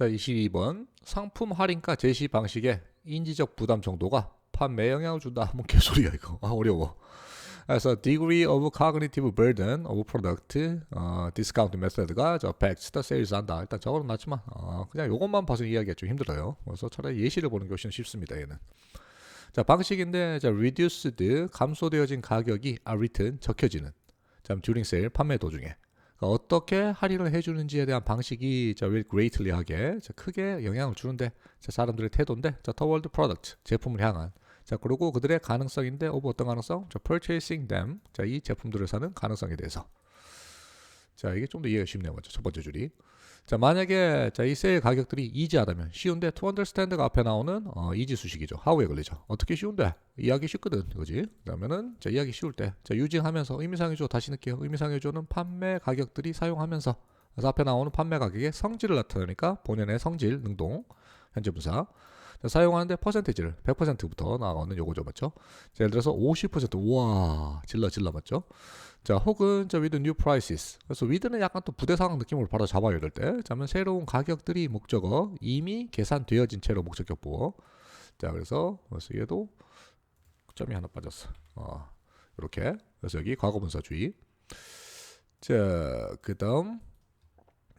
자, 22번 상품 할인가 제시 방식의 인지적 부담 정도가 판매 영향을 준다. 뭐 개소리야 이거. 아 어려워. 그래서 degree of cognitive burden of product 어, discount method가 저 affects the sales 한다. 일단 저거는 낫지만 어, 그냥 요것만 봐서 이해하기가 좀 힘들어요. 그래서 차라리 예시를 보는 게 훨씬 쉽습니다. 얘는. 자 방식인데 자 reduced 감소되어진 가격이 written 적혀지는 자 during sale 판매 도중에 어떻게 할인을 해주는지에 대한 방식이 자 will greatly 하게 자, 크게 영향을 주는데 자, 사람들의 태도인데 자 toward product 제품을 향한. 자 그리고 그들의 가능성인데 of 어떤 가능성? 자 purchasing them. 자이 제품들을 사는 가능성에 대해서. 자 이게 좀 더 이해가 쉽네요. 첫 번째 줄이 자 만약에 자 이 세일 가격들이 이지하다면 쉬운데 to understand가 앞에 나오는 어, 이지 수식이죠. how에 걸리죠. 어떻게 쉬운데? 이해하기 쉽거든. 이거지? 그러면은 자 이해하기 쉬울 때 자 유징하면서 의미상해조 다시 넣을게요. 의미상해조는 판매 가격들이 사용하면서 그래서 앞에 나오는 판매 가격의 성질을 나타내니까 본연의 성질 능동 현재 분사. 자, 사용하는데 퍼센테이지를 100%부터 나오는 요거죠. 맞죠? 자, 예를 들어서 50% 우와 질러 질러. 맞죠? 자 혹은 저 with new prices. 그래서 with는 약간 또 부대상황 느낌으로 바로 잡아야 될 때. 자면 새로운 가격들이 목적어. 이미 계산되어진 채로 목적격 보어. 자 그래서 그래서 얘도 점이 하나 빠졌어. 어 이렇게. 그래서 여기 과거분사 주의. 자 그다음.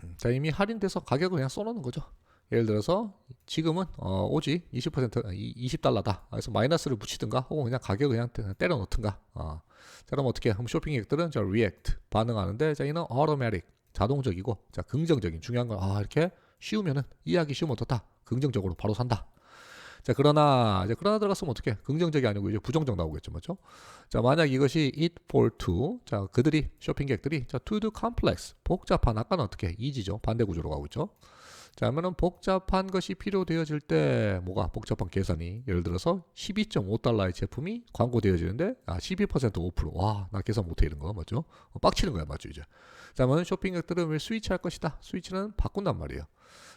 음, 자 이미 할인돼서 가격을 그냥 써놓는 거죠 예를 들어서 지금은 어, 오지 20% 20달러다. 그래서 마이너스를 붙이든가 혹은 그냥 가격을 그냥 때려 넣든가. 어. 자 그럼 어떻게? 그럼 쇼핑객들은 저 react 반응하는데 자 이는 automatic 자동적이고 자 긍정적인 중요한 건 아 이렇게 쉬우면은 이해하기 쉬우면 어떻다? 긍정적으로 바로 산다. 자 그러나 이제 그러나 들어갔으면 어떻게? 긍정적이 아니고 이제 부정적 나오겠죠, 맞죠? 자 만약 이것이 it for to 자 그들이 쇼핑객들이 자 to do complex 복잡한 아까는 어떻게? 이지죠 반대 구조로 가고 있죠. 자, 그러면은 복잡한 것이 필요되어질 때 뭐가 복잡한 계산이 예를 들어서 12.5달러의 제품이 광고되어지는데 아 12% 오프로 와나 계산 못해 이런 거 맞죠? 어, 빡치는 거야 맞죠 이제. 자, 그러면 쇼핑객들은 왜 스위치할 것이다. 스위치는 바꾼단 말이에요.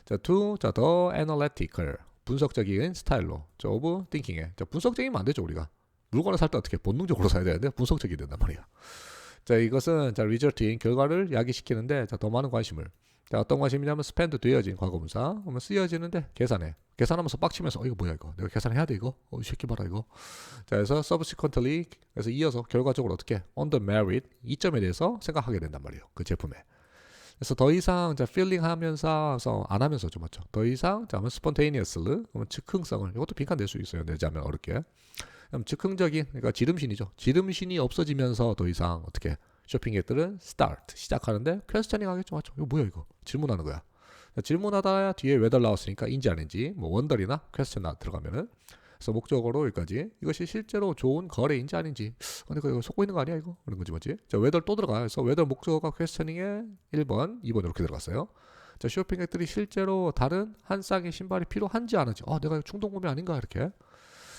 자, to 자, 더 analytical 분석적인 스타일로 저 오브 띵킹에 자, 분석적이면 안 되죠 우리가 물건을 살 때 어떻게 본능적으로 사야 되는데 분석적이 된단 말이야. 자, 이것은 자 리저트인 결과를 야기시키는데 자, 더 많은 관심을 자, 어떤 관심이냐면 스펜드 되어진 과거분사. 그러면 쓰여지는데 계산해. 계산하면서 빡치면서 어 이거 뭐야 이거. 내가 계산해야 돼 이거. 어, 이 새끼 봐라 이거. 자, 그래서 subsequently 그래서 이어서 결과적으로 어떻게 on the merit 이점에 대해서 생각하게 된단 말이에요. 그 제품에. 그래서 더 이상 자 feeling 하면서 안 하면서 좀 맞죠. 더 이상 자 spontaneously 그러면 즉흥성을 이것도 빈칸 낼 수 있어요. 내자면 어렵게. 그럼 즉흥적인 그러니까 지름신이죠. 지름신이 없어지면서 더 이상 어떻게 쇼핑객들은 start 시작하는데 퀘스천닝 하겠죠 맞죠. 이거 뭐야 이거? 질문하는 거야. 질문하다야 뒤에 왜달 나왔으니까 인지 아닌지 뭐 원더리나 퀘스천 들어가면은. 그래서 목적어로 여기까지. 이것이 실제로 좋은 거래인지 아닌지. 근데 이거 속고 있는 거 아니야 이거? 그런 거지 뭐지? 자 웨덜 또 들어가? 그래서 웨덜 목적어가 퀘스천닝에 1번 2번 이렇게 들어갔어요. 자 쇼핑객들이 실제로 다른 한 쌍의 신발이 필요한지 안 한지. 아 내가 충동 구매 아닌가 이렇게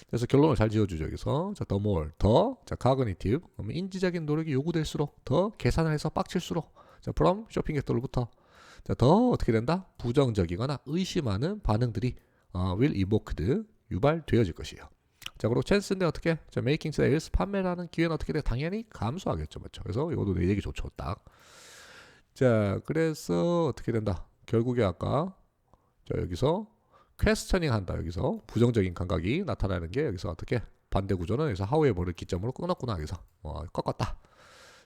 그래서 결론을 잘 지어주죠 여기서. 자 the more 더 자 cognitive. 그러면 인지적인 노력이 요구될수록 더 계산을 해서 빡칠수록. 자 from 쇼핑 객들로부터. 자 더 어떻게 된다? 부정적이거나 의심하는 반응들이 어, will evoked 유발되어질 것이에요. 자 그리고 찬스인데 어떻게? 자 making sales 판매라는 기회는 어떻게 돼? 당연히 감소하겠죠 맞죠? 그래서 이것도 내 얘기 좋죠 딱 자 그래서 어떻게 된다? 결국에 아까 자 여기서 퀘스처닝 한다 여기서. 부정적인 감각이 나타나는 게 여기서 어떻게? 반대 구조는 여기서 하우에버를 기점으로 끊었구나 여기서. 어, 꺾었다.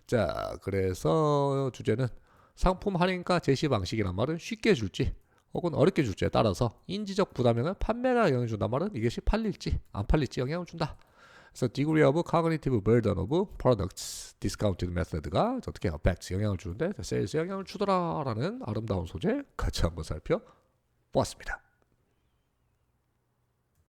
자 그래서 주제는 상품 할인가 제시 방식이란 말은 쉽게 줄지 혹은 어렵게 줄지에 따라서 인지적 부담형은 판매가 영향을 준단 말은 이것이 팔릴지 안 팔릴지 영향을 준다. 그래서 degree of cognitive burden of products discounted method가 어떻게 affects 영향을 주는데 sales 영향을 주더라라는 아름다운 소재 같이 한번 살펴보았습니다.